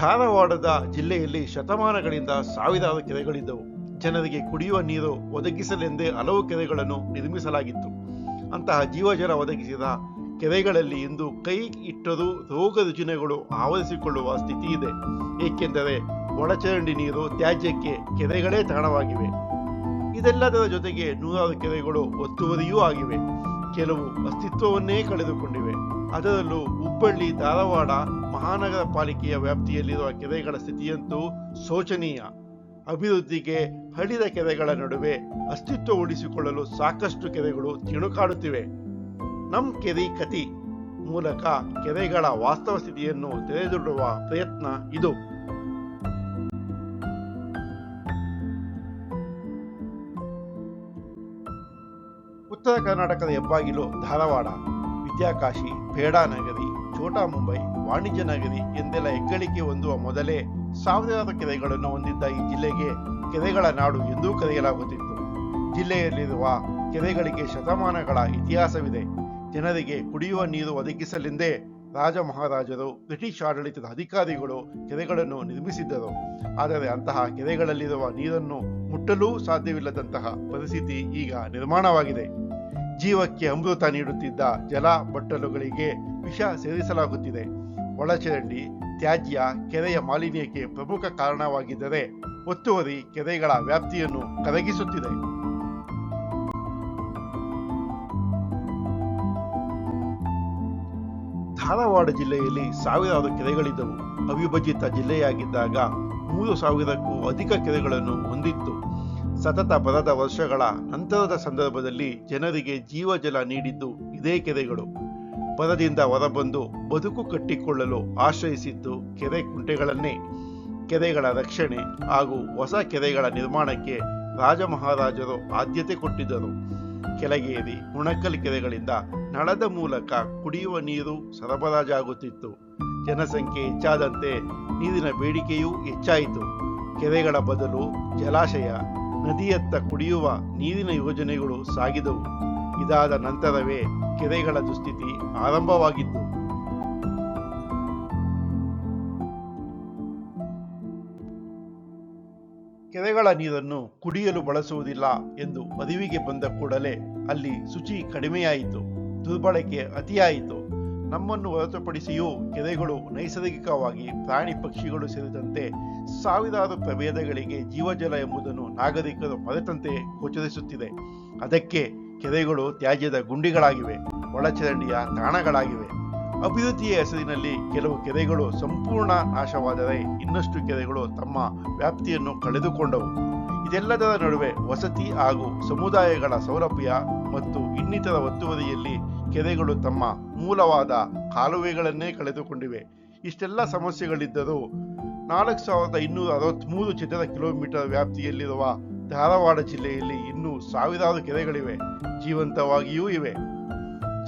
ಧಾರವಾಡದ ಜಿಲ್ಲೆಯಲ್ಲಿ ಶತಮಾನಗಳಿಂದ ಸಾವಿರಾರು ಕೆರೆಗಳಿದ್ದವು. ಜನರಿಗೆ ಕುಡಿಯುವ ನೀರು ಒದಗಿಸಲೆಂದೇ ಹಲವು ಕೆರೆಗಳನ್ನು ನಿರ್ಮಿಸಲಾಗಿತ್ತು. ಅಂತಹ ಜೀವಜಲ ಒದಗಿಸಿದ ಕೆರೆಗಳಲ್ಲಿ ಇಂದು ಕೈ ಇಟ್ಟರೂ ರೋಗ ರುಜಿನಗಳು ಆವರಿಸಿಕೊಳ್ಳುವ ಸ್ಥಿತಿ ಇದೆ ಏಕೆಂದರೆ ಒಳಚರಂಡಿ ನೀರು ತ್ಯಾಜ್ಯಕ್ಕೆ ಕೆರೆಗಳೇ ತಾಣವಾಗಿವೆ. ಇದೆಲ್ಲದರ ಜೊತೆಗೆ ನೂರಾರು ಕೆರೆಗಳು ಒತ್ತುವರಿಯೂ ಆಗಿವೆ. ಕೆಲವು ಅಸ್ತಿತ್ವವನ್ನೇ ಕಳೆದುಕೊಂಡಿವೆ. ಅದರಲ್ಲೂ ಹುಬ್ಬಳ್ಳಿ, ಧಾರವಾಡ ಮಹಾನಗರ ಪಾಲಿಕೆಯ ವ್ಯಾಪ್ತಿಯಲ್ಲಿರುವ ಕೆರೆಗಳ ಸ್ಥಿತಿಯಂತೂ ಶೋಚನೀಯ. ಅಭಿವೃದ್ಧಿಗೆ ಹಳಿದ ಕೆರೆಗಳ ನಡುವೆ ಅಸ್ತಿತ್ವ ಉಳಿಸಿಕೊಳ್ಳಲು ಸಾಕಷ್ಟು ಕೆರೆಗಳು ತಿಣುಕಾಡುತ್ತಿವೆ. ನಮ್ ಕೆರಿ ಕತಿ ಮೂಲಕ ಕೆರೆಗಳ ವಾಸ್ತವ ಸ್ಥಿತಿಯನ್ನು ತೆರೆದಿಡುವ ಪ್ರಯತ್ನ ಇದು. ಉತ್ತರ ಕರ್ನಾಟಕದ ಹೆಬ್ಬಾಗಿಲು ಧಾರವಾಡ, ವಿದ್ಯಾಕಾಶಿ, ಪೇಡಾ ನಗರಿ ಛೋಟಾ ಮುಂಬೈ ವಾಣಿಜ್ಯ ನಗರಿ ಎಂದೆಲ್ಲ ಹೆಗ್ಗಳಿಕೆ ಹೊಂದುವ ಮೊದಲೇ ಸಾವಿರಾರು ಕೆರೆಗಳನ್ನು ಹೊಂದಿದ್ದ ಈ ಜಿಲ್ಲೆಗೆ ಕೆರೆಗಳ ನಾಡು ಎಂದೂ ಕರೆಯಲಾಗುತ್ತಿತ್ತು. ಜಿಲ್ಲೆಯಲ್ಲಿರುವ ಕೆರೆಗಳಿಗೆ ಶತಮಾನಗಳ ಇತಿಹಾಸವಿದೆ. ಜನರಿಗೆ ಕುಡಿಯುವ ನೀರು ಒದಗಿಸಲೆಂದೇ ರಾಜ ಮಹಾರಾಜರು ಬ್ರಿಟಿಷ್ ಆಡಳಿತದ ಅಧಿಕಾರಿಗಳು ಕೆರೆಗಳನ್ನು ನಿರ್ಮಿಸಿದ್ದರು. ಆದರೆ ಅಂತಹ ಕೆರೆಗಳಲ್ಲಿರುವ ನೀರನ್ನು ಮುಟ್ಟಲೂ ಸಾಧ್ಯವಿಲ್ಲದಂತಹ ಪರಿಸ್ಥಿತಿ ಈಗ ನಿರ್ಮಾಣವಾಗಿದೆ. ಜೀವಕ್ಕೆ ಅಮೃತ ನೀಡುತ್ತಿದ್ದ ಜಲ ಬಟ್ಟಲುಗಳಿಗೆ ವಿಷ ಸೇರಿಸಲಾಗುತ್ತಿದೆ ಒಳಚರಂಡಿ, ತ್ಯಾಜ್ಯ, ಕೆರೆಯ ಮಾಲಿನ್ಯಕ್ಕೆ ಪ್ರಮುಖ ಕಾರಣವಾಗಿದ್ದರೆ ಒತ್ತುವರಿ ಕೆರೆಗಳ ವ್ಯಾಪ್ತಿಯನ್ನು ಕರಗಿಸುತ್ತಿದೆ. ಧಾರವಾಡ ಜಿಲ್ಲೆಯಲ್ಲಿ ಸಾವಿರಾರು ಕೆರೆಗಳಿದ್ದವು. ಅವಿಭಜಿತ ಜಿಲ್ಲೆಯಾಗಿದ್ದಾಗ ಮೂರು ಸಾವಿರಕ್ಕೂ ಅಧಿಕ ಕೆರೆಗಳನ್ನು ಹೊಂದಿತ್ತು. ಸತತ ಬರದ ವರ್ಷಗಳ ನಂತರದ ಸಂದರ್ಭದಲ್ಲಿ ಜನರಿಗೆ ಜೀವಜಲ ನೀಡಿದ್ದು ಇದೇ ಕೆರೆಗಳು. ಬರದಿಂದ ಹೊರಬಂದು ಬದುಕು ಕಟ್ಟಿಕೊಳ್ಳಲು ಆಶ್ರಯಿಸಿದ್ದು ಕೆರೆ ಕುಂಟೆಗಳನ್ನೇ. ಕೆರೆಗಳ ರಕ್ಷಣೆ ಹಾಗೂ ಹೊಸ ಕೆರೆಗಳ ನಿರ್ಮಾಣಕ್ಕೆ ರಾಜ ಮಹಾರಾಜರು ಆದ್ಯತೆ ಕೊಟ್ಟಿದ್ದರು. ಕೆಳಗೇರಿ ಹುಣಕಲ್ ಕೆರೆಗಳಿಂದ ನಳದ ಮೂಲಕ ಕುಡಿಯುವ ನೀರು ಸರಬರಾಜಾಗುತ್ತಿತ್ತು. ಜನಸಂಖ್ಯೆ ಹೆಚ್ಚಾದಂತೆ ನೀರಿನ ಬೇಡಿಕೆಯೂ ಹೆಚ್ಚಾಯಿತು. ಕೆರೆಗಳ ಬದಲು ಜಲಾಶಯ, ನದಿಯತ್ತ ಕುಡಿಯುವ ನೀರಿನ ಯೋಜನೆಗಳು ಸಾಗಿದವು. ಇದಾದ ನಂತರವೇ ಕೆರೆಗಳ ದುಸ್ಥಿತಿ ಆರಂಭವಾಗಿತ್ತು. ಕೆರೆಗಳ ನೀರನ್ನು ಕುಡಿಯಲು ಬಳಸುವುದಿಲ್ಲ ಎಂದು ಅರಿವಿಗೆ ಬಂದ ಕೂಡಲೇ ಅಲ್ಲಿ ಶುಚಿ ಕಡಿಮೆಯಾಯಿತು, ದುರ್ಬಳಕೆ ಅತಿಯಾಯಿತು. ನಮ್ಮನ್ನು ಹೊರತುಪಡಿಸಿಯೂ ಕೆರೆಗಳು ನೈಸರ್ಗಿಕವಾಗಿ ಪ್ರಾಣಿ ಪಕ್ಷಿಗಳು ಸೇರಿದಂತೆ ಸಾವಿರಾರು ಪ್ರಭೇದಗಳಿಗೆ ಜೀವಜಲ ಎಂಬುದನ್ನು ನಾಗರಿಕರು ಮರೆತಂತೆ ಗೋಚರಿಸುತ್ತಿದೆ. ಅದಕ್ಕೆ ಕೆರೆಗಳು ತ್ಯಾಜ್ಯದ ಗುಂಡಿಗಳಾಗಿವೆ ಒಳಚರಂಡಿಯ ತಾಣಗಳಾಗಿವೆ. ಅಭಿವೃದ್ಧಿಯ ಹೆಸರಿನಲ್ಲಿ ಕೆಲವು ಕೆರೆಗಳು ಸಂಪೂರ್ಣ ನಾಶವಾದರೆ ಇನ್ನಷ್ಟು ಕೆರೆಗಳು ತಮ್ಮ ವ್ಯಾಪ್ತಿಯನ್ನು ಕಳೆದುಕೊಂಡವು. ಇದೆಲ್ಲದರ ನಡುವೆ ವಸತಿ ಹಾಗೂ ಸಮುದಾಯಗಳ ಸೌಲಭ್ಯ ಮತ್ತು ಇನ್ನಿತರ ಒತ್ತುವರಿಯಲ್ಲಿ ಕೆರೆಗಳು ತಮ್ಮ ಮೂಲವಾದ ಕಾಲುವೆಗಳನ್ನೇ ಕಳೆದುಕೊಂಡಿವೆ. ಇಷ್ಟೆಲ್ಲ ಸಮಸ್ಯೆಗಳಿದ್ದರೂ ನಾಲ್ಕು ಸಾವಿರದ ಇನ್ನೂರ ಅರವತ್ತ್ಮೂರು ಚದರ ಕಿಲೋಮೀಟರ್ ವ್ಯಾಪ್ತಿಯಲ್ಲಿರುವ ಧಾರವಾಡ ಜಿಲ್ಲೆಯಲ್ಲಿ ಇನ್ನೂ ಸಾವಿರಾರು ಕೆರೆಗಳಿವೆ. ಜೀವಂತವಾಗಿಯೂ ಇವೆ.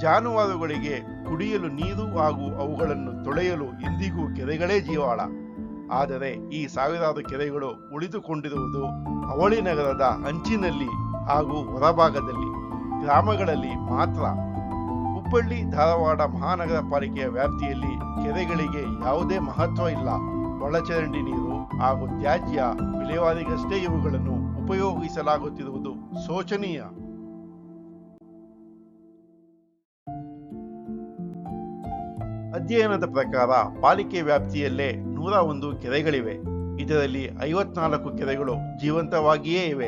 ಜಾನುವಾರುಗಳಿಗೆ ಕುಡಿಯಲು ನೀರು ಹಾಗೂ ಅವುಗಳನ್ನು ತೊಳೆಯಲು ಇಂದಿಗೂ ಕೆರೆಗಳೇ ಜೀವಾಳ. ಆದರೆ ಈ ಸಾವಿರಾರು ಕೆರೆಗಳು ಉಳಿದುಕೊಂಡಿರುವುದು ಅವಳಿ ನಗರದ ಅಂಚಿನಲ್ಲಿ ಹಾಗೂ ಹೊರಭಾಗದಲ್ಲಿ, ಗ್ರಾಮಗಳಲ್ಲಿ ಮಾತ್ರ. ಹುಬ್ಬಳ್ಳಿ, ಧಾರವಾಡ ಮಹಾನಗರ ಪಾಲಿಕೆಯ ವ್ಯಾಪ್ತಿಯಲ್ಲಿ ಕೆರೆಗಳಿಗೆ ಯಾವುದೇ ಮಹತ್ವ ಇಲ್ಲ. ಒಳಚರಂಡಿ ನೀರು ಹಾಗೂ ತ್ಯಾಜ್ಯ ವಿಲೇವಾರಿಗಷ್ಟೇ ಇವುಗಳನ್ನು ಉಪಯೋಗಿಸಲಾಗುತ್ತಿರುವುದು ಶೋಚನೀಯ. ಅಧ್ಯಯನದ ಪ್ರಕಾರ ಪಾಲಿಕೆ ವ್ಯಾಪ್ತಿಯಲ್ಲೇ ನೂರ ಒಂದು ಕೆರೆಗಳಿವೆ. ಇದರಲ್ಲಿ ಐವತ್ನಾಲ್ಕು ಕೆರೆಗಳು ಜೀವಂತವಾಗಿಯೇ ಇವೆ.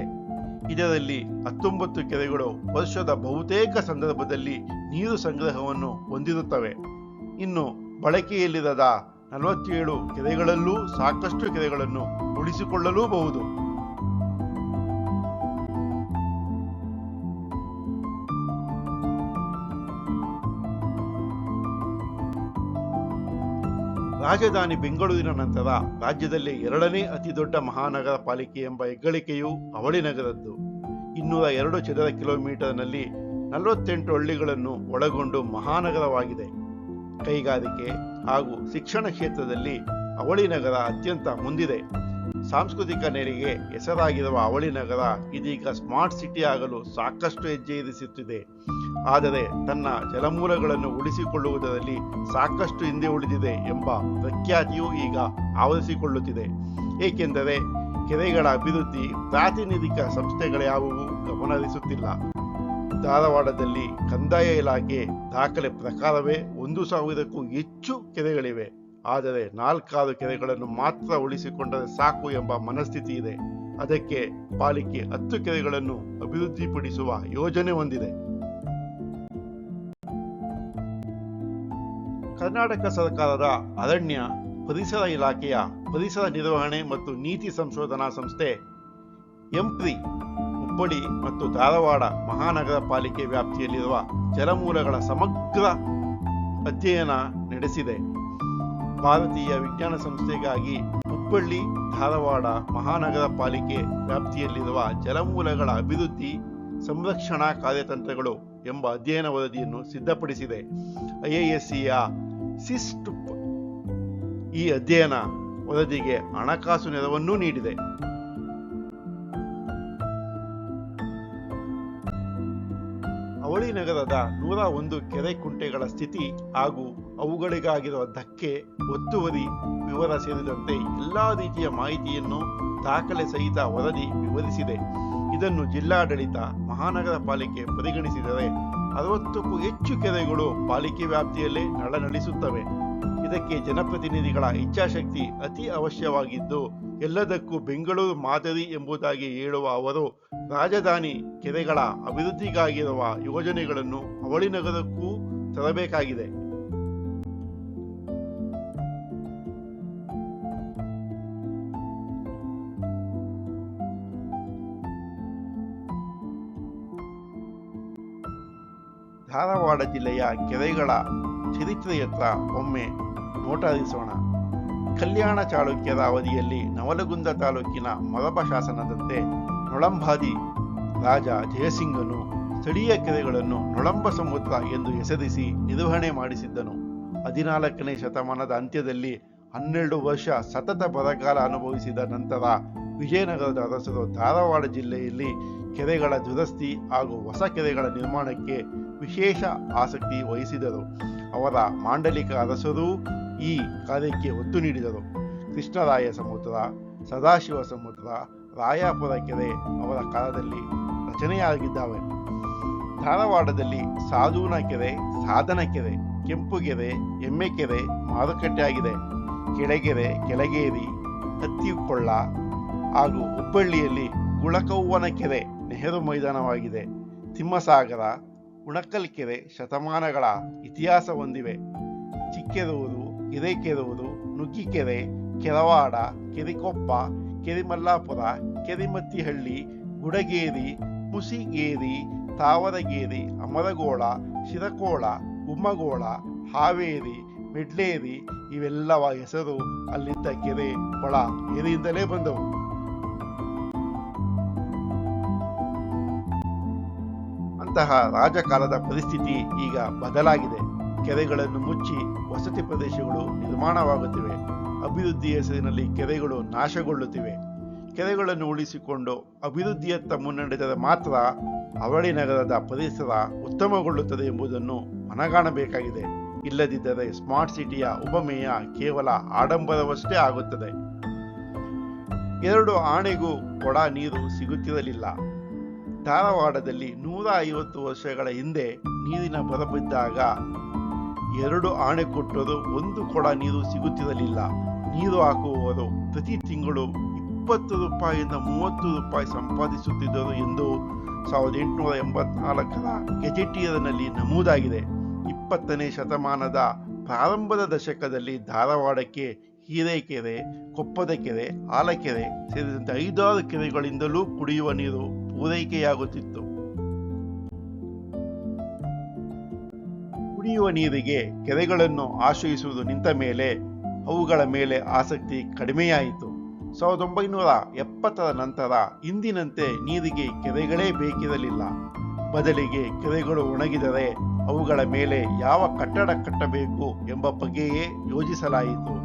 ಇದರಲ್ಲಿ ಹತ್ತೊಂಬತ್ತು ಕೆರೆಗಳು ವರ್ಷದ ಬಹುತೇಕ ಸಂದರ್ಭದಲ್ಲಿ ನೀರು ಸಂಗ್ರಹವನ್ನು ಹೊಂದಿರುತ್ತವೆ. ಇನ್ನು ಬಳಕೆಯಲ್ಲಿರದ ನಲವತ್ತೇಳು ಕೆರೆಗಳಲ್ಲೂ ಸಾಕಷ್ಟು ಕೆರೆಗಳನ್ನು ಉಳಿಸಿಕೊಳ್ಳಲೂಬಹುದು. ರಾಜಧಾನಿ ಬೆಂಗಳೂರಿನ ನಂತರ ರಾಜ್ಯದಲ್ಲಿ ಎರಡನೇ ಅತಿ ದೊಡ್ಡ ಮಹಾನಗರ ಪಾಲಿಕೆ ಎಂಬ ಹೆಗ್ಗಳಿಕೆಯು ಅವಳಿ ನಗರದ್ದು. ಇನ್ನೂರ ಎರಡು ಚದರ ಕಿಲೋಮೀಟರ್ನಲ್ಲಿ ನಲವತ್ತೆಂಟು ಹಳ್ಳಿಗಳನ್ನು ಒಳಗೊಂಡು ಮಹಾನಗರವಾಗಿದೆ. ಕೈಗಾರಿಕೆ ಹಾಗೂ ಶಿಕ್ಷಣ ಕ್ಷೇತ್ರದಲ್ಲಿ ಅವಳಿ ನಗರ ಅತ್ಯಂತ ಮುಂದಿದೆ. ಸಾಂಸ್ಕೃತಿಕ ನೆಲೆಗೆ ಹೆಸರಾಗಿರುವ ಅವಳಿ ನಗರ ಇದೀಗ ಸ್ಮಾರ್ಟ್ ಸಿಟಿ ಆಗಲು ಸಾಕಷ್ಟು ಹೆಜ್ಜೆ ಇರಿಸುತ್ತಿದೆ. ಆದರೆ ತನ್ನ ಜಲಮೂಲಗಳನ್ನು ಉಳಿಸಿಕೊಳ್ಳುವುದರಲ್ಲಿ ಸಾಕಷ್ಟು ಹಿಂದೆ ಉಳಿದಿದೆ ಎಂಬ ಪ್ರಖ್ಯಾತಿಯೂ ಈಗ ಆವರಿಸಿಕೊಳ್ಳುತ್ತಿದೆ. ಏಕೆಂದರೆ ಕೆರೆಗಳ ಅಭಿವೃದ್ಧಿ ಪ್ರಾತಿನಿಧಿಕ ಸಂಸ್ಥೆಗಳ್ಯಾವುವು ಗಮನಹರಿಸುತ್ತಿಲ್ಲ. ಧಾರವಾಡದಲ್ಲಿ ಕಂದಾಯ ಇಲಾಖೆ ದಾಖಲೆ ಪ್ರಕಾರವೇ ಒಂದು ಸಾವಿರಕ್ಕೂ ಹೆಚ್ಚು ಕೆರೆಗಳಿವೆ. ಆದರೆ ನಾಲ್ಕಾರು ಕೆರೆಗಳನ್ನು ಮಾತ್ರ ಉಳಿಸಿಕೊಂಡರೆ ಸಾಕು ಎಂಬ ಮನಸ್ಥಿತಿ ಇದೆ ಅದಕ್ಕೆ ಪಾಲಿಕೆ ಹತ್ತು ಕೆರೆಗಳನ್ನು ಅಭಿವೃದ್ಧಿಪಡಿಸುವ ಯೋಜನೆ ಹೊಂದಿದೆ ಕರ್ನಾಟಕ ಸರ್ಕಾರದ ಅರಣ್ಯ ಪರಿಸರ ಇಲಾಖೆಯ ಪರಿಸರ ನಿರ್ವಹಣೆ ಮತ್ತು ನೀತಿ ಸಂಶೋಧನಾ ಸಂಸ್ಥೆ ಎಂಪ್ರಿ ಹುಬ್ಬಳ್ಳಿ ಮತ್ತು ಧಾರವಾಡ ಮಹಾನಗರ ಪಾಲಿಕೆ ವ್ಯಾಪ್ತಿಯಲ್ಲಿರುವ ಜಲಮೂಲಗಳ ಸಮಗ್ರ ಅಧ್ಯಯನ ನಡೆಸಿದೆ. ಭಾರತೀಯ ವಿಜ್ಞಾನ ಸಂಸ್ಥೆಗಾಗಿ ಹುಬ್ಬಳ್ಳಿ, ಧಾರವಾಡ ಮಹಾನಗರ ಪಾಲಿಕೆ ವ್ಯಾಪ್ತಿಯಲ್ಲಿರುವ ಜಲಮೂಲಗಳ ಅಭಿವೃದ್ಧಿ ಸಂರಕ್ಷಣಾ ಕಾರ್ಯತಂತ್ರಗಳು ಎಂಬ ಅಧ್ಯಯನ ವರದಿಯನ್ನು ಸಿದ್ಧಪಡಿಸಿದೆ. ಐಐಎಸ್ಸಿಯ ಸಿಸ್ಟ್ ಈ ಅಧ್ಯಯನ ವರದಿಗೆ ಹಣಕಾಸು ನೆರವನ್ನೂ ನೀಡಿದೆ. ಅವಳಿ ನಗರದ ನೂರ ಒಂದು ಕೆರೆ ಕುಂಟೆಗಳ ಸ್ಥಿತಿ ಹಾಗೂ ಅವುಗಳಿಗಾಗಿರುವ ಧಕ್ಕೆ ಒತ್ತುವರಿ, ವಿವರ ಸೇರಿದಂತೆ ಎಲ್ಲಾ ರೀತಿಯ ಮಾಹಿತಿಯನ್ನು ದಾಖಲೆ ಸಹಿತ ವರದಿ ವಿವರಿಸಿದೆ. ಇದನ್ನು ಜಿಲ್ಲಾಡಳಿತ, ಮಹಾನಗರ ಪಾಲಿಕೆ ಪರಿಗಣಿಸಿದರೆ ಅರವತ್ತಕ್ಕೂ ಹೆಚ್ಚು ಕೆರೆಗಳು ಪಾಲಿಕೆ ವ್ಯಾಪ್ತಿಯಲ್ಲೇ ನಳನಳಿಸುತ್ತವೆ. ಇದಕ್ಕೆ ಜನಪ್ರತಿನಿಧಿಗಳ ಇಚ್ಛಾಶಕ್ತಿ ಅತಿ ಅವಶ್ಯವಾಗಿದ್ದು, ಎಲ್ಲದಕ್ಕೂ ಬೆಂಗಳೂರು ಮಾದರಿ ಎಂಬುದಾಗಿ ಹೇಳುವ ಅವರು, ರಾಜಧಾನಿ ಕೆರೆಗಳ ಅಭಿವೃದ್ಧಿಗಾಗಿರುವ ಯೋಜನೆಗಳನ್ನು ಅವಳಿ ನಗರಕ್ಕೂ ತರಬೇಕಾಗಿದೆ. ಧಾರವಾಡ ಜಿಲ್ಲೆಯ ಕೆರೆಗಳ ಚರಿತ್ರೆಯತ್ತ ಒಮ್ಮೆ ನೋಟರಿಸೋಣ. ಕಲ್ಯಾಣ ಚಾಳುಕ್ಯರ ಅವಧಿಯಲ್ಲಿ ನವಲಗುಂದ ತಾಲೂಕಿನ ಮೊರಬ ಶಾಸನದಂತೆ ನೊಳಂಬಾದಿ ರಾಜ ಜಯಸಿಂಗನು ಸ್ಥಳೀಯ ಕೆರೆಗಳನ್ನು ನೊಳಂಬ ಸಮುದ್ರ ಎಂದು ಹೆಸರಿಸಿ ನಿರ್ವಹಣೆ ಮಾಡಿಸಿದ್ದನು. ಹದಿನಾಲ್ಕನೇ ಶತಮಾನದ ಅಂತ್ಯದಲ್ಲಿ ಹನ್ನೆರಡು ವರ್ಷ ಸತತ ಬರಗಾಲ ಅನುಭವಿಸಿದ ನಂತರ ವಿಜಯನಗರದ ಅರಸರು ಧಾರವಾಡ ಜಿಲ್ಲೆಯಲ್ಲಿ ಕೆರೆಗಳ ದುರಸ್ತಿ ಹಾಗೂ ಹೊಸ ಕೆರೆಗಳ ನಿರ್ಮಾಣಕ್ಕೆ ವಿಶೇಷ ಆಸಕ್ತಿ ವಹಿಸಿದರು. ಅವರ ಮಾಂಡಲಿಕ ಅರಸರೂ ಈ ಕಾರ್ಯಕ್ಕೆ ಒತ್ತು ನೀಡಿದರು. ಕೃಷ್ಣರಾಯ ಸಮುದ್ರ, ಸದಾಶಿವ ಸಮುದ್ರ, ರಾಯಾಪುರ ಕೆರೆ ಅವರ ಕಾಲದಲ್ಲಿ ರಚನೆಯಾಗಿದ್ದಾವೆ. ಧಾರವಾಡದಲ್ಲಿ ಸಾಧೂನ ಕೆರೆ, ಸಾಧನ ಕೆರೆ ಕೆಂಪುಗೆರೆ ಎಮ್ಮೆಕೆರೆ ಮಾರುಕಟ್ಟೆಯಾಗಿದೆ. ಕೆಳಗೆರೆ, ಕೆಳಗೇರಿ, ಹತ್ತಿಕೊಳ್ಳ ಹಾಗೂ ಹುಬ್ಬಳ್ಳಿಯಲ್ಲಿ ಗುಳಕವ್ವನ ಕೆರೆ ನೆಹರು ಮೈದಾನವಾಗಿದೆ. ತಿಮ್ಮಸಾಗರ ಉಣಕಲ್ ಕೆರೆ ಶತಮಾನಗಳ ಇತಿಹಾಸ ಹೊಂದಿವೆ. ಚಿಕ್ಕೆರೂರು ಹಿರೇಕೆರೂರು ನುಗ್ಗಿಕೆರೆ ಕೆರವಾಡ ಕೆರಿಕೊಪ್ಪ, ಕೆರಿಮಲ್ಲಾಪುರ, ಕೆರಿಮತ್ತಿಹಳ್ಳಿ, ಗುಡಗೇರಿ ಹುಸಿಗೇರಿ ತಾವರಗೇರಿ, ಅಮರಗೋಳ, ಶಿರಕೋಳ, ಉಮ್ಮಗೋಳ, ಹಾವೇರಿ, ಮಿಡ್ಲೇರಿ ಇವೆಲ್ಲವ ಹೆಸರು ಅಲ್ಲಿದ್ದ ಕೆರೆ ಕೊಳ ಏರಿಯಿಂದಲೇ ಬಂದವು. ಅಂತಹ ರಾಜಕಾಲದ ಪರಿಸ್ಥಿತಿ ಈಗ ಬದಲಾಗಿದೆ. ಕೆರೆಗಳನ್ನು ಮುಚ್ಚಿ ವಸತಿ ಪ್ರದೇಶಗಳು ನಿರ್ಮಾಣವಾಗುತ್ತಿವೆ. ಅಭಿವೃದ್ಧಿ ಹೆಸರಿನಲ್ಲಿ ಕೆರೆಗಳು ನಾಶಗೊಳ್ಳುತ್ತಿವೆ. ಕೆರೆಗಳನ್ನು ಉಳಿಸಿಕೊಂಡು ಅಭಿವೃದ್ಧಿಯತ್ತ ಮುನ್ನಡೆದರೆ ಮಾತ್ರ ಅವಳಿ ನಗರದ ಪರಿಸರ ಉತ್ತಮಗೊಳ್ಳುತ್ತದೆ ಎಂಬುದನ್ನು ಮನಗಾಣಬೇಕಾಗಿದೆ. ಇಲ್ಲದಿದ್ದರೆ ಸ್ಮಾರ್ಟ್ ಸಿಟಿಯ ಉಪಮೇಯ ಕೇವಲ ಆಡಂಬರವಷ್ಟೇ ಆಗುತ್ತದೆ. ಎರಡು ಆಣೆಗೂ ಕೊಡ ನೀರು ಸಿಗುತ್ತಿರಲಿಲ್ಲ. ಧಾರವಾಡದಲ್ಲಿ ನೂರ ಐವತ್ತು ವರ್ಷಗಳ ಹಿಂದೆ ನೀರಿನ ಬರಬಿದ್ದಾಗ ಎರಡು ಆಣೆ ಕೊಟ್ಟರು ಒಂದು ಕೊಡ ನೀರು ಸಿಗುತ್ತಿರಲಿಲ್ಲ. ನೀರು ಹಾಕುವವರು ಪ್ರತಿ ತಿಂಗಳು ಇಪ್ಪತ್ತು ರೂಪಾಯಿಯಿಂದ ಮೂವತ್ತು ರೂಪಾಯಿ ಸಂಪಾದಿಸುತ್ತಿದ್ದರು ಎಂದು ಸಾವಿರದ ಎಂಟುನೂರ ಎಂಬತ್ನಾಲ್ಕರ ಗೆಜೆಟಿಯರ್ನಲ್ಲಿ ನಮೂದಾಗಿದೆ. ಇಪ್ಪತ್ತನೇ ಶತಮಾನದ ಪ್ರಾರಂಭದ ದಶಕದಲ್ಲಿ ಧಾರವಾಡಕ್ಕೆ ಹೀರೆಕೆರೆ, ಕೊಪ್ಪದ ಕೆರೆ ಆಲಕೆರೆ ಸೇರಿದಂತೆ ಐದಾರು ಕೆರೆಗಳಿಂದಲೂ ಕುಡಿಯುವ ನೀರು ಪೂರೈಕೆಯಾಗುತ್ತಿತ್ತು ಕುಡಿಯುವ ನೀರಿಗೆ ಕೆರೆಗಳನ್ನು ಆಶ್ರಯಿಸುವುದು ನಿಂತ ಮೇಲೆ ಅವುಗಳ ಮೇಲೆ ಆಸಕ್ತಿ ಕಡಿಮೆಯಾಯಿತು. ಸಾವಿರದ ಒಂಬೈನೂರ ಎಪ್ಪತ್ತರ ನಂತರ ಇಂದಿನಂತೆ ನೀರಿಗೆ ಕೆರೆಗಳೇ ಬೇಕಿರಲಿಲ್ಲ. ಬದಲಿಗೆ ಕೆರೆಗಳು ಒಣಗಿದರೆ ಅವುಗಳ ಮೇಲೆ ಯಾವ ಕಟ್ಟಡ ಕಟ್ಟಬೇಕು ಎಂಬ ಬಗ್ಗೆಯೇ ಯೋಜಿಸಲಾಯಿತು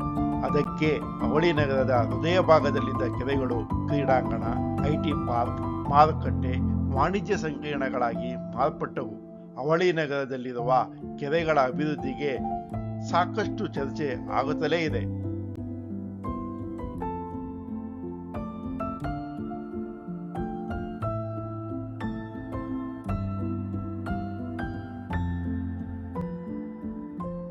ಅದಕ್ಕೆ ಅವಳಿ ನಗರದ ಹೃದಯ ಭಾಗದಲ್ಲಿದ್ದ ಕೆರೆಗಳು ಕ್ರೀಡಾಂಗಣ, ಐಟಿ ಪಾರ್ಕ್ ಮಾರುಕಟ್ಟೆ ವಾಣಿಜ್ಯ ಸಂಕೀರ್ಣಗಳಾಗಿ ಮಾರ್ಪಟ್ಟವು. ಅವಳಿ ನಗರದಲ್ಲಿರುವ ಕೆರೆಗಳ ಅಭಿವೃದ್ಧಿಗೆ ಸಾಕಷ್ಟು ಚರ್ಚೆ ಆಗುತ್ತಲೇ ಇದೆ.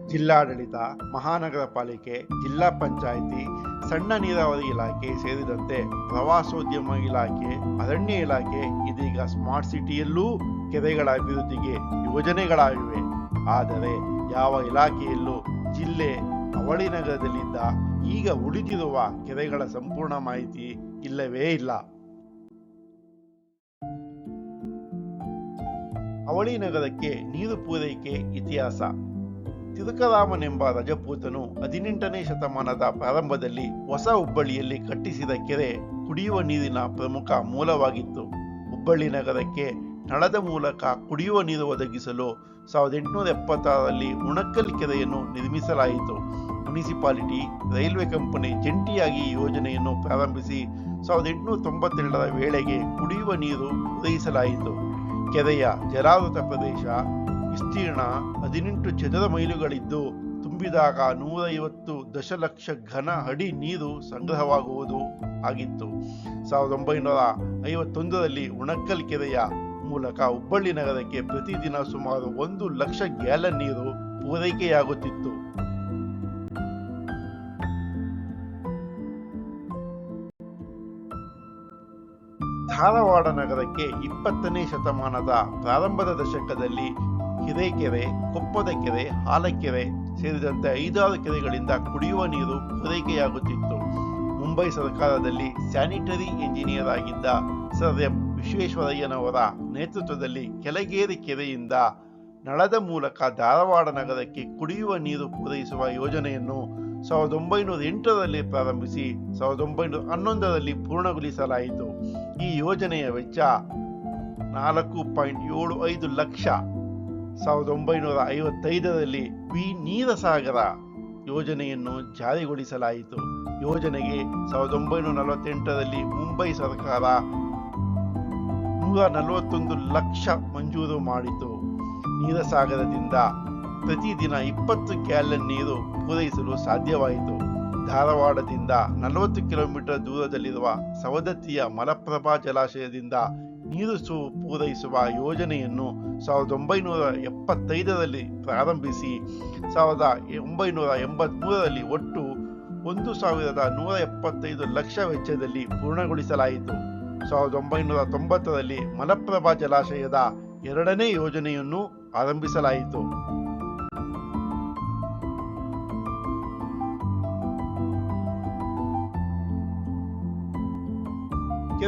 ಜಿಲ್ಲಾಡಳಿತ, ಮಹಾನಗರ ಪಾಲಿಕೆ, ಜಿಲ್ಲಾ ಪಂಚಾಯಿತಿ, ಸಣ್ಣ ನೀರಾವರಿ ಇಲಾಖೆ ಸೇರಿದಂತೆ ಪ್ರವಾಸೋದ್ಯಮ ಇಲಾಖೆ, ಅರಣ್ಯ ಇಲಾಖೆ ಇದೀಗ ಸ್ಮಾರ್ಟ್ ಸಿಟಿಯಲ್ಲೂ ಕೆರೆಗಳ ಅಭಿವೃದ್ಧಿಗೆ ಯೋಜನೆಗಳಾಗಿವೆ. ಆದರೆ ಯಾವ ಇಲಾಖೆಯಲ್ಲೂ ಜಿಲ್ಲೆ ಅವಳಿ ನಗರದಲ್ಲಿದ್ದ ಈಗ ಉಳಿದಿರುವ ಕೆರೆಗಳ ಸಂಪೂರ್ಣ ಮಾಹಿತಿ ಇಲ್ಲವೇ ಇಲ್ಲ. ಅವಳಿ ನಗರಕ್ಕೆ ನೀರು ಪೂರೈಕೆ ಇತಿಹಾಸ. ತಿರುಕರಾಮನೆಂಬ ರಜಪೂತನು ಹದಿನೆಂಟನೇ ಶತಮಾನದ ಪ್ರಾರಂಭದಲ್ಲಿ ಹೊಸ ಹುಬ್ಬಳ್ಳಿಯಲ್ಲಿ ಕಟ್ಟಿಸಿದ ಕೆರೆ ಕುಡಿಯುವ ನೀರಿನ ಪ್ರಮುಖ ಮೂಲವಾಗಿತ್ತು. ಹುಬ್ಬಳ್ಳಿ ನಗರಕ್ಕೆ ನಳದ ಮೂಲಕ ಕುಡಿಯುವ ನೀರು ಒದಗಿಸಲು ಸಾವಿರದ ಎಂಟುನೂರ ಎಪ್ಪತ್ತಾರರಲ್ಲಿ ಉಣಕ್ಕಲ್ ಕೆರೆಯನ್ನು ನಿರ್ಮಿಸಲಾಯಿತು. ಮುನಿಸಿಪಾಲಿಟಿ, ರೈಲ್ವೆ ಕಂಪನಿ ಜಂಟಿಯಾಗಿ ಈ ಯೋಜನೆಯನ್ನು ಪ್ರಾರಂಭಿಸಿ ಸಾವಿರದ ಎಂಟುನೂರ ತೊಂಬತ್ತೆರಡರ ವೇಳೆಗೆ ಕುಡಿಯುವ ನೀರು ಪೂರೈಸಲಾಯಿತು. ಕೆರೆಯ ಜಲಾವೃತ ಪ್ರದೇಶ ವಿಸ್ತೀರ್ಣ ಹದಿನೆಂಟು ಚದರ ಮೈಲುಗಳಿದ್ದು, ತುಂಬಿದಾಗ ನೂರೈವತ್ತು ದಶಲಕ್ಷ ಘನ ಅಡಿ ನೀರು ಸಂಗ್ರಹವಾಗುವುದು ಆಗಿತ್ತು. ಸಾವಿರದ ಒಂಬೈನೂರ ಐವತ್ತೊಂದರಲ್ಲಿ ಉಣಕ್ಕಲ್ ಕೆರೆಯ ಮೂಲಕ ಹುಬ್ಬಳ್ಳಿ ನಗರಕ್ಕೆ ಪ್ರತಿದಿನ ಸುಮಾರು ಒಂದು ಲಕ್ಷ ಗ್ಯಾಲನ್ ನೀರು ಪೂರೈಕೆಯಾಗುತ್ತಿತ್ತು. ಧಾರವಾಡ ನಗರಕ್ಕೆ ಇಪ್ಪತ್ತನೇ ಶತಮಾನದ ಪ್ರಾರಂಭದ ದಶಕದಲ್ಲಿ ಹಿರೇಕೆರೆ ಕೊಪ್ಪದ ಕೆರೆ ಹಾಲಕೆರೆ ಸೇರಿದಂತೆ ಐದಾರು ಕೆರೆಗಳಿಂದ ಕುಡಿಯುವ ನೀರು ಪೂರೈಕೆಯಾಗುತ್ತಿತ್ತು. ಮುಂಬೈ ಸರ್ಕಾರದಲ್ಲಿ ಸ್ಯಾನಿಟರಿ ಇಂಜಿನಿಯರ್ ಆಗಿದ್ದ ಸರ್ ಎಂ ವಿಶ್ವೇಶ್ವರಯ್ಯನವರ ನೇತೃತ್ವದಲ್ಲಿ ಕೆಳಗೇರಿ ಕೆರೆಯಿಂದ ನಳದ ಮೂಲಕ ಧಾರವಾಡ ನಗರಕ್ಕೆ ಕುಡಿಯುವ ನೀರು ಪೂರೈಸುವ ಯೋಜನೆಯನ್ನು ಸಾವಿರದ ಒಂಬೈನೂರ ಎಂಟರಲ್ಲಿ ಪ್ರಾರಂಭಿಸಿ ಸಾವಿರದ ಒಂಬೈನೂರ ಹನ್ನೊಂದರಲ್ಲಿ ಪೂರ್ಣಗೊಳಿಸಲಾಯಿತು. ಈ ಯೋಜನೆಯ ವೆಚ್ಚ ನಾಲ್ಕು ಪಾಯಿಂಟ್ ಏಳು ಐದು ಲಕ್ಷ ಸಾವಿರದ ಒಂಬೈನೂರ ಐವತ್ತೈದರಲ್ಲಿ ವಿ ನೀರಸಾಗರ ಯೋಜನೆಯನ್ನು ಜಾರಿಗೊಳಿಸಲಾಯಿತು. ಯೋಜನೆಗೆ ಸಾವಿರದ ಒಂಬೈನೂರ ನಲವತ್ತೆಂಟರಲ್ಲಿ ಮುಂಬೈ ಸರ್ಕಾರ ನೂರ ನಲವತ್ತೊಂದು ಲಕ್ಷ ಮಂಜೂರು ಮಾಡಿತು. ನೀರಸಾಗರದಿಂದ ಪ್ರತಿದಿನ ಇಪ್ಪತ್ತು ಗ್ಯಾಲನ್ ನೀರು ಪೂರೈಸಲು ಸಾಧ್ಯವಾಯಿತು. ಧಾರವಾಡದಿಂದ ನಲವತ್ತು ಕಿಲೋಮೀಟರ್ ದೂರದಲ್ಲಿರುವ ಸವದತ್ತಿಯ ಮಲಪ್ರಭಾ ಜಲಾಶಯದಿಂದ ನೀರು ಸು ಪೂರೈಸುವ ಯೋಜನೆಯನ್ನು ಸಾವಿರದ ಒಂಬೈನೂರ ಎಪ್ಪತ್ತೈದರಲ್ಲಿ ಪ್ರಾರಂಭಿಸಿ, ಸಾವಿರದ ಒಂಬೈನೂರ ಎಂಬತ್ಮೂರರಲ್ಲಿ ಒಟ್ಟು ಒಂದು ಸಾವಿರದ ನೂರ ಎಪ್ಪತ್ತೈದು ಲಕ್ಷ ವೆಚ್ಚದಲ್ಲಿ ಪೂರ್ಣಗೊಳಿಸಲಾಯಿತು. ಸಾವಿರದ ಒಂಬೈನೂರ ತೊಂಬತ್ತರಲ್ಲಿ ಮಲಪ್ರಭಾ ಜಲಾಶಯದ ಎರಡನೇ ಯೋಜನೆಯನ್ನು ಆರಂಭಿಸಲಾಯಿತು.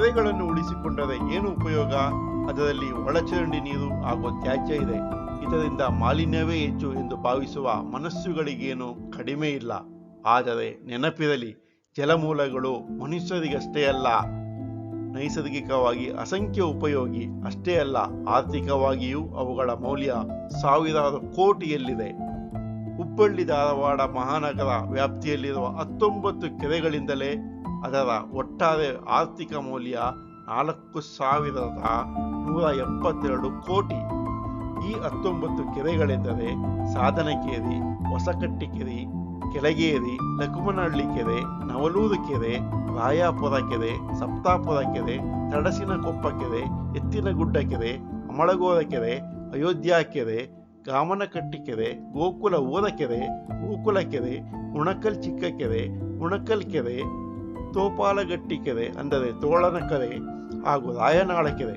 ಕೆರೆಗಳನ್ನು ಉಳಿಸಿಕೊಂಡರೆ ಏನು ಉಪಯೋಗ? ಅದರಲ್ಲಿ ಒಳಚರಂಡಿ ನೀರು ಹಾಗೂ ತ್ಯಾಜ್ಯ ಇದೆ. ಇದರಿಂದ ಮಾಲಿನ್ಯವೇ ಹೆಚ್ಚು ಎಂದು ಭಾವಿಸುವ ಮನಸ್ಸುಗಳಿಗೇನು ಕಡಿಮೆ ಇಲ್ಲ. ಆದರೆ ನೆನಪಿರಲಿ, ಜಲಮೂಲಗಳು ಮನುಷ್ಯರಿಗಷ್ಟೇ ಅಲ್ಲ. ನೈಸರ್ಗಿಕವಾಗಿ ಅಸಂಖ್ಯ ಉಪಯೋಗಿ ಅಷ್ಟೇ ಅಲ್ಲ, ಆರ್ಥಿಕವಾಗಿಯೂ ಅವುಗಳ ಮೌಲ್ಯ ಸಾವಿರಾರು ಕೋಟಿಯಲ್ಲಿದೆ. ಹುಬ್ಬಳ್ಳಿ ಧಾರವಾಡ ಮಹಾನಗರ ವ್ಯಾಪ್ತಿಯಲ್ಲಿರುವ ಹತ್ತೊಂಬತ್ತು ಕೆರೆಗಳಿಂದಲೇ ಅದರ ಒಟ್ಟಾರೆ ಆರ್ಥಿಕ ಮೌಲ್ಯ ನಾಲ್ಕು ಸಾವಿರದ ನೂರ ಎಪ್ಪತ್ತೆರಡು ಕೋಟಿ. ಈ ಹತ್ತೊಂಬತ್ತು ಕೆರೆಗಳೆಂದರೆ ಸಾಧನಕೇರಿ ಹೊಸಕಟ್ಟಿ ಕೆರೆ, ಕೆಳಗೇರಿ ಲಕ್ಷ್ಮನಹಳ್ಳಿ ಕೆರೆ, ನವಲೂರು ಕೆರೆ, ರಾಯಾಪುರ ಕೆರೆ, ಸಪ್ತಾಪುರ ಕೆರೆ, ತಡಸಿನಕೊಪ್ಪ ಕೆರೆ, ಎತ್ತಿನಗುಡ್ಡ ಕೆರೆ, ಅಮಳಗೋರ ಕೆರೆ, ಅಯೋಧ್ಯ ಕೆರೆ, ಗಾಮನಕಟ್ಟಿ ಕೆರೆ, ಗೋಕುಲ ಊರ ಕೆರೆ, ಗೋಕುಲ ಕೆರೆ ಉಣಕಲ್ ಚಿಕ್ಕ ಕೆರೆ ಉಣಕಲ್ ಕೆರೆ ತೋಪಾಲಗಟ್ಟಿ ಕೆರೆ ಅಂದರೆ ತೋಳನ ಕೆರೆ ಹಾಗೂ ರಾಯನಾಳ ಕೆರೆ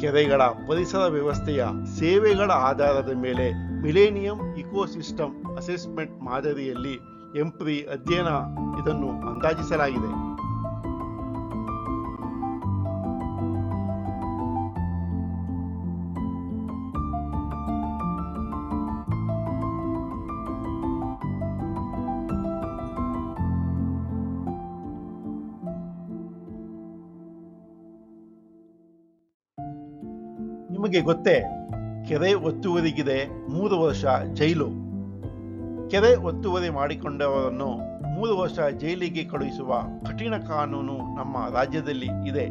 ಕೆರೆಗಳ ಪರಿಸರ ವ್ಯವಸ್ಥೆಯ ಸೇವೆಗಳ ಆಧಾರದ ಮೇಲೆ ಮಿಲೇನಿಯಂ ಇಕೋಸಿಸ್ಟಮ್ ಅಸೆಸ್ಮೆಂಟ್ ಮಾದರಿಯಲ್ಲಿ ಎಂಪ್ರಿ ಅಧ್ಯಯನ ಇದನ್ನು ಅಂದಾಜಿಸಲಾಗಿದೆ. ನಿಮಗೆ ಗೊತ್ತೇ, ಕೆರೆ ಒತ್ತುವರಿಗಿದೆ, ಮೂರು ವರ್ಷ ಜೈಲು. ಕೆರೆ ಒತ್ತುವರಿ ಮಾಡಿಕೊಂಡವರನ್ನು ಮೂರು ವರ್ಷ ಜೈಲಿಗೆ ಕಳುಹಿಸುವ ಕಠಿಣ ಕಾನೂನು ನಮ್ಮ ರಾಜ್ಯದಲ್ಲಿ ಇದೆ.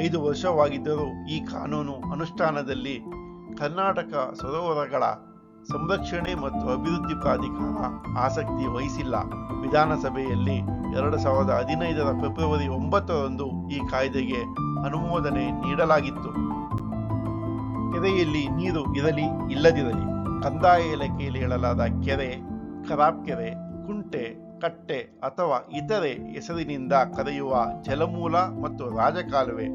ಐದು ವರ್ಷವಾಗಿದ್ದರೂ ಈ ಕಾನೂನು ಅನುಷ್ಠಾನದಲ್ಲಿ ಕರ್ನಾಟಕ ಸರೋವರಗಳ ಸಂರಕ್ಷಣೆ ಮತ್ತು ಅಭಿವೃದ್ಧಿ ಪ್ರಾಧಿಕಾರ ಆಸಕ್ತಿ ವಹಿಸಿಲ್ಲ. ವಿಧಾನಸಭೆಯಲ್ಲಿ ಎರಡು ಸಾವಿರದ ಹದಿನೈದರ ಫೆಬ್ರವರಿ ಒಂಬತ್ತರಂದು ಈ ಕಾಯ್ದೆಗೆ ಅನುಮೋದನೆ ನೀಡಲಾಗಿತ್ತು. ಕೆರೆಯಲ್ಲಿ ನೀರು ಇರಲಿ ಇಲ್ಲದಿರಲಿ, ಕಂದಾಯ ಇಲಾಖೆಯಲ್ಲಿ ಹೇಳಲಾದ ಕೆರೆ ಖರಾಬ್ ಕೆರೆ, ಕುಂಟೆ, ಕಟ್ಟೆ ಅಥವಾ ಇತರೆ ಹೆಸರಿನಿಂದ ಕರೆಯುವ ಜಲಮೂಲ ಮತ್ತು ರಾಜಕಾಲುವೆ,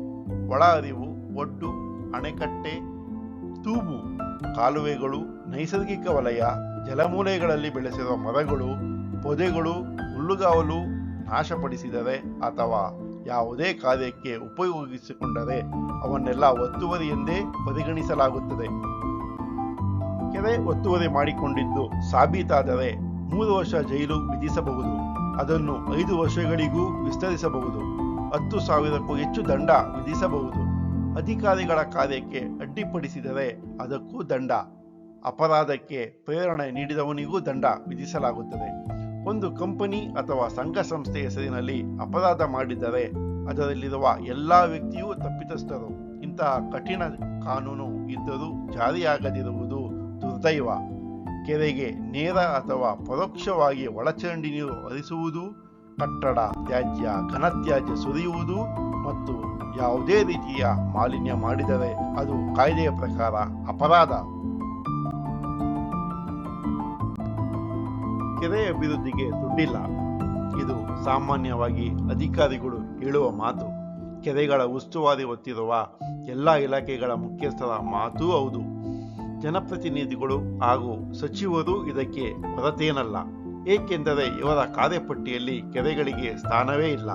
ಒಳ ಅರಿವು ಒಡ್ಡು, ಅಣೆಕಟ್ಟೆ, ತೂಬು, ಕಾಲುವೆಗಳು, ನೈಸರ್ಗಿಕ ವಲಯ, ಜಲಮೂಲೆಗಳಲ್ಲಿ ಬೆಳೆಸಿರುವ ಮರಗಳು, ಪೊದೆಗಳು, ಹುಲ್ಲುಗಾವಲು ನಾಶಪಡಿಸಿದರೆ ಅಥವಾ ಯಾವುದೇ ಕಾರ್ಯಕ್ಕೆ ಉಪಯೋಗಿಸಿಕೊಂಡರೆ ಅವನ್ನೆಲ್ಲ ಒತ್ತುವರಿ ಎಂದೇ ಪರಿಗಣಿಸಲಾಗುತ್ತದೆ. ಕೆರೆ ಒತ್ತುವರಿ ಮಾಡಿಕೊಂಡಿದ್ದು ಸಾಬೀತಾದರೆ ಮೂರು ವರ್ಷ ಜೈಲು ವಿಧಿಸಬಹುದು. ಅದನ್ನು ಐದು ವರ್ಷಗಳಿಗೂ ವಿಸ್ತರಿಸಬಹುದು. ಹತ್ತು ಸಾವಿರಕ್ಕೂ ಹೆಚ್ಚು ದಂಡ ವಿಧಿಸಬಹುದು. ಅಧಿಕಾರಿಗಳ ಕಾರ್ಯಕ್ಕೆ ಅಡ್ಡಿಪಡಿಸಿದರೆ ಅದಕ್ಕೂ ದಂಡ. ಅಪರಾಧಕ್ಕೆ ಪ್ರೇರಣೆ ನೀಡಿದವನಿಗೂ ದಂಡ ವಿಧಿಸಲಾಗುತ್ತದೆ. ಒಂದು ಕಂಪನಿ ಅಥವಾ ಸಂಘ ಸಂಸ್ಥೆ ಹೆಸರಿನಲ್ಲಿ ಅಪರಾಧ ಮಾಡಿದರೆ ಅದರಲ್ಲಿರುವ ಎಲ್ಲಾ ವ್ಯಕ್ತಿಯೂ ತಪ್ಪಿತಸ್ಥರು. ಇಂತಹ ಕಠಿಣ ಕಾನೂನು ಇದ್ದರೂ ಜಾರಿಯಾಗದಿರುವುದು ದುರ್ದೈವ. ಕೆರೆಗೆ ನೇರ ಅಥವಾ ಪರೋಕ್ಷವಾಗಿ ಒಳಚರಂಡಿ ನೀರು ಹರಿಸುವುದು, ಕಟ್ಟಡ, ತ್ಯಾಜ್ಯ, ಘನತ್ಯಾಜ್ಯ ಸುರಿಯುವುದು ಮತ್ತು ಯಾವುದೇ ರೀತಿಯ ಮಾಲಿನ್ಯ ಮಾಡಿದರೆ ಅದು ಕಾಯ್ದೆಯ ಪ್ರಕಾರ ಅಪರಾಧ. ಕೆರೆ ಅಭಿವೃದ್ಧಿಗೆ ದುಡ್ಡಿಲ್ಲ. ಇದು ಸಾಮಾನ್ಯವಾಗಿ ಅಧಿಕಾರಿಗಳು ಹೇಳುವ ಮಾತು. ಕೆರೆಗಳ ಉಸ್ತುವಾರಿ ಹೊತ್ತಿರುವ ಎಲ್ಲ ಇಲಾಖೆಗಳ ಮುಖ್ಯಸ್ಥರ ಮಾತೂ ಹೌದು. ಜನಪ್ರತಿನಿಧಿಗಳು ಹಾಗೂ ಸಚಿವರು ಇದಕ್ಕೆ ಹೊರತೇನಲ್ಲ. ಏಕೆಂದರೆ ಇವರ ಕಾರ್ಯಪಟ್ಟಿಯಲ್ಲಿ ಕೆರೆಗಳಿಗೆ ಸ್ಥಾನವೇ ಇಲ್ಲ.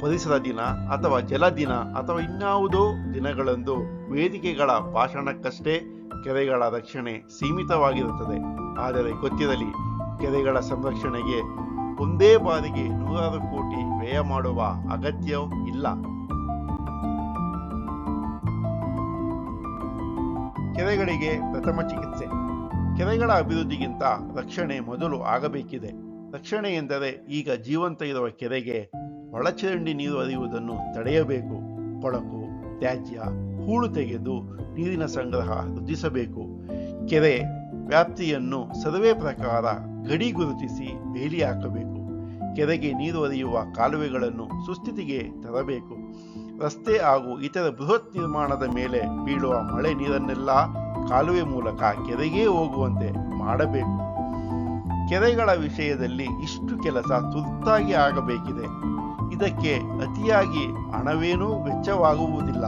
ಪರಿಸರ ದಿನ ಅಥವಾ ಜಲ ದಿನ ಅಥವಾ ಇನ್ಯಾವುದೋ ದಿನಗಳಂದು ವೇದಿಕೆಗಳ ಭಾಷಣಕ್ಕಷ್ಟೇ ಕೆರೆಗಳ ರಕ್ಷಣೆ ಸೀಮಿತವಾಗಿರುತ್ತದೆ. ಆದರೆ ಗೊತ್ತಿರಲಿ ಕೆರೆಗಳ ಸಂರಕ್ಷಣೆಗೆ ಒಂದೇ ಬಾರಿಗೆ ನೂರಾರು ಕೋಟಿ ವ್ಯಯ ಮಾಡುವ ಅಗತ್ಯ ಇಲ್ಲ. ಕೆರೆಗಳಿಗೆ ಪ್ರಥಮ ಚಿಕಿತ್ಸೆ. ಕೆರೆಗಳ ಅಭಿವೃದ್ಧಿಗಿಂತ ರಕ್ಷಣೆ ಮೊದಲು ಆಗಬೇಕಿದೆ. ರಕ್ಷಣೆ ಎಂದರೆ ಈಗ ಜೀವಂತ ಇರುವ ಕೆರೆಗೆ ಒಳಚರಂಡಿ ನೀರು ಹರಿಯುವುದನ್ನು ತಡೆಯಬೇಕು. ಕೊಳಕು, ತ್ಯಾಜ್ಯ, ಹೂಳು ತೆಗೆದು ನೀರಿನ ಸಂಗ್ರಹ ವೃದ್ಧಿಸಬೇಕು. ಕೆರೆ ವ್ಯಾಪ್ತಿಯನ್ನು ಸರ್ವೆ ಪ್ರಕಾರ ಗಡಿ ಗುರುತಿಸಿ ಬೇಲಿ ಹಾಕಬೇಕು. ಕೆರೆಗೆ ನೀರು ಹರಿಯುವ ಕಾಲುವೆಗಳನ್ನು ಸುಸ್ಥಿತಿಗೆ ತರಬೇಕು. ರಸ್ತೆ ಹಾಗೂ ಇತರ ಬೃಹತ್ ನಿರ್ಮಾಣದ ಮೇಲೆ ಬೀಳುವ ಮಳೆ ನೀರನ್ನೆಲ್ಲ ಕಾಲುವೆ ಮೂಲಕ ಕೆರೆಗೆ ಹೋಗುವಂತೆ ಮಾಡಬೇಕು. ಕೆರೆಗಳ ವಿಷಯದಲ್ಲಿ ಇಷ್ಟು ಕೆಲಸ ತುರ್ತಾಗಿ ಆಗಬೇಕಿದೆ. ಇದಕ್ಕೆ ಅತಿಯಾಗಿ ಹಣವೇನೂ ವೆಚ್ಚವಾಗುವುದಿಲ್ಲ.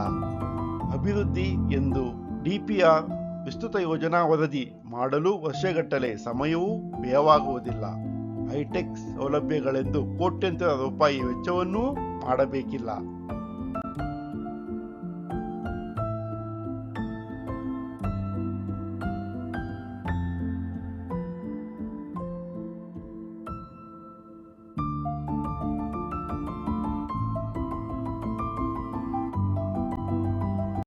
ಅಭಿವೃದ್ಧಿ ಎಂದು ಡಿಪಿಆರ್ ವಿಸ್ತೃತ ಯೋಜನಾ ವರದಿ ಮಾಡಲು ವರ್ಷಗಟ್ಟಲೆ ಸಮಯವೂ ವ್ಯಯವಾಗುವುದಿಲ್ಲ. ಹೈಟೆಕ್ ಸೌಲಭ್ಯಗಳೆಂದು ಕೋಟ್ಯಂತರ ರೂಪಾಯಿ ವೆಚ್ಚವನ್ನೂ ಮಾಡಬೇಕಿಲ್ಲ.